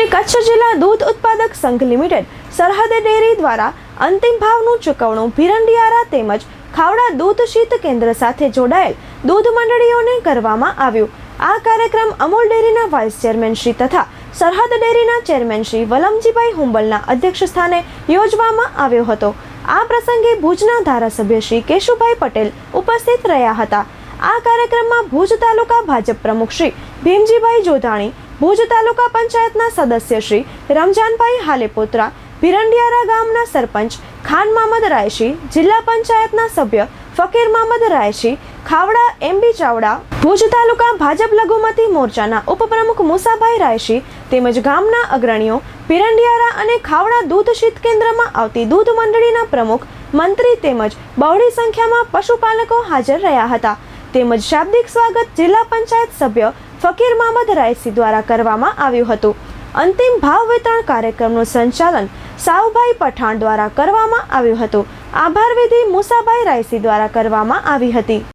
શ્રી કચ્છ જિલ્લા દૂધ ઉત્પાદક સંઘ લિમિટેડ, સરહદ ડેરી દ્વારા અંતિમ ભાવનું ચૂકવણું ભીરંડિયારા તેમજ ખાવડા દૂધ શીત કેન્દ્ર સાથે જોડાયેલ દૂધ મંડળીઓને કરવામાં આવ્યું. આ કાર્યક્રમ અમૂલ ડેરીના વાઇસ ચેરમેન શ્રી તથા સરહદ ડેરીના ચેરમેન શ્રી વલમજીભાઈ હુંબલના અધ્યક્ષ સ્થાને યોજવામાં આવ્યો હતો. આ પ્રસંગે ભુજના ધારાસભ્ય શ્રી કેશુભાઈ પટેલ ઉપસ્થિત રહ્યા હતા. આ કાર્યક્રમમાં ભુજ તાલુકા ભાજપ પ્રમુખ શ્રી ભીમજીભાઈ જોધાણી ભુજ તાલુકા પંચાયતના સદસ્ય શ્રી રમજાનભાઈ હાલેપોત્રા, ભીરંડિયારા ગામના સરપંચ ખાન મામદ રાયશી, જિલ્લા પંચાયતના સભ્ય ફકીર મામદ રાયશી, ખાવડા એમબી ચાવડા, ભુજ તાલુકા ભાજપ લઘુમતી મોરચાના ઉપપ્રમુખ મુસાભાઈ રાયશી તેમજ ગામના અગ્રણીઓ ભીરંડિયારા અને ખાવડા દૂધ શીત કેન્દ્રમાં આવતી દૂધ મંડળીના પ્રમુખ, મંત્રી તેમજ બહોળી સંખ્યામાં પશુપાલકો હાજર રહ્યા હતા. તેમજ શાબ્દિક સ્વાગત જિલ્લા પંચાયત સભ્ય ફકીર મહમદ રાયસી દ્વારા કરવામાં આવ્યું હતું. અંતિમ ભાવ વિતરણ કાર્યક્રમનું સંચાલન સાવભાઈ પઠાણ દ્વારા કરવામાં આવ્યું હતું. આભાર વિધિ મુસાભાઈ રાયસી દ્વારા કરવામાં આવી હતી.